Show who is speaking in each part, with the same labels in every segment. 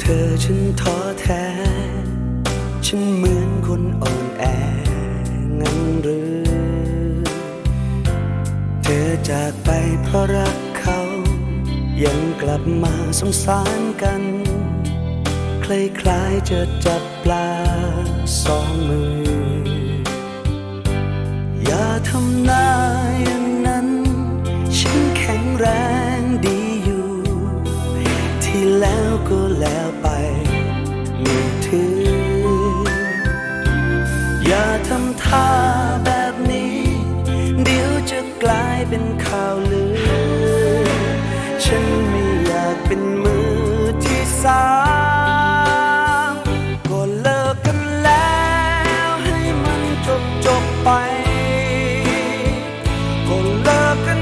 Speaker 1: เธอฉันท้อแท้ ฉันเหมือนคนอ่อนแองั้นหรือ เธอจากไปเพราะรักเขา ยังกลับมาสงสารกัน คล้ายๆจะจับปลาสองมือ อย่าทำหน้า ก็แล้วไปไม่ถือ อย่าทำท่าแบบนี้ เดี๋ยวจะกลายเป็นข่าวลือ ฉันไม่อยากเป็นมือที่สามก็เลิกกันแล้วให้มันจบจบๆไป ก็เลิกกัน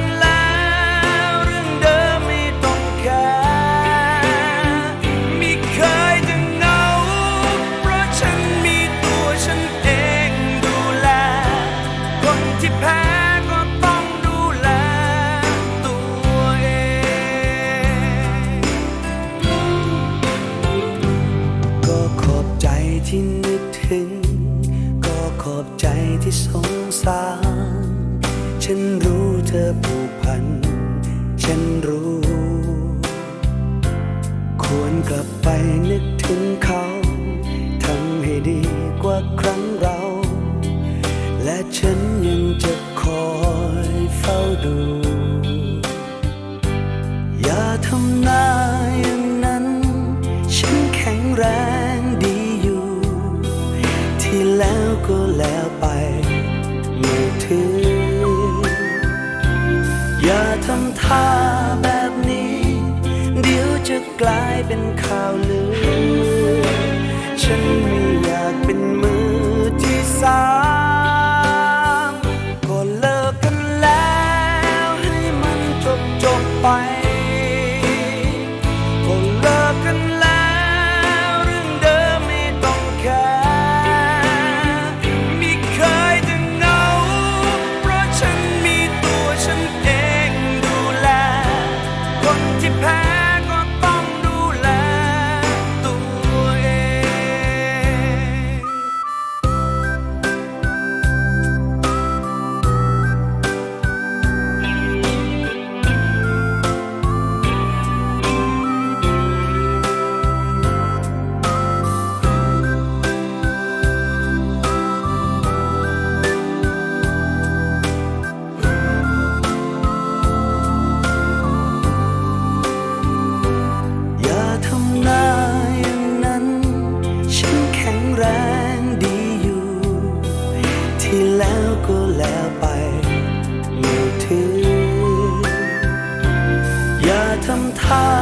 Speaker 1: ถึง ก็ขอบใจที่สงสาร ฉันรู้เธอผูกพัน ฉันรู้ ควรกลับไปนึกถึงเขาทำให้ดีกว่าครั้งเรา และฉันยังจะคอยเฝ้าดู กลายเป็นข่าวลือ ฉันไม่อยากเป็นมือที่สาม ที่แล้วก็แล้วไป ไม่ถือ อย่าทำท่า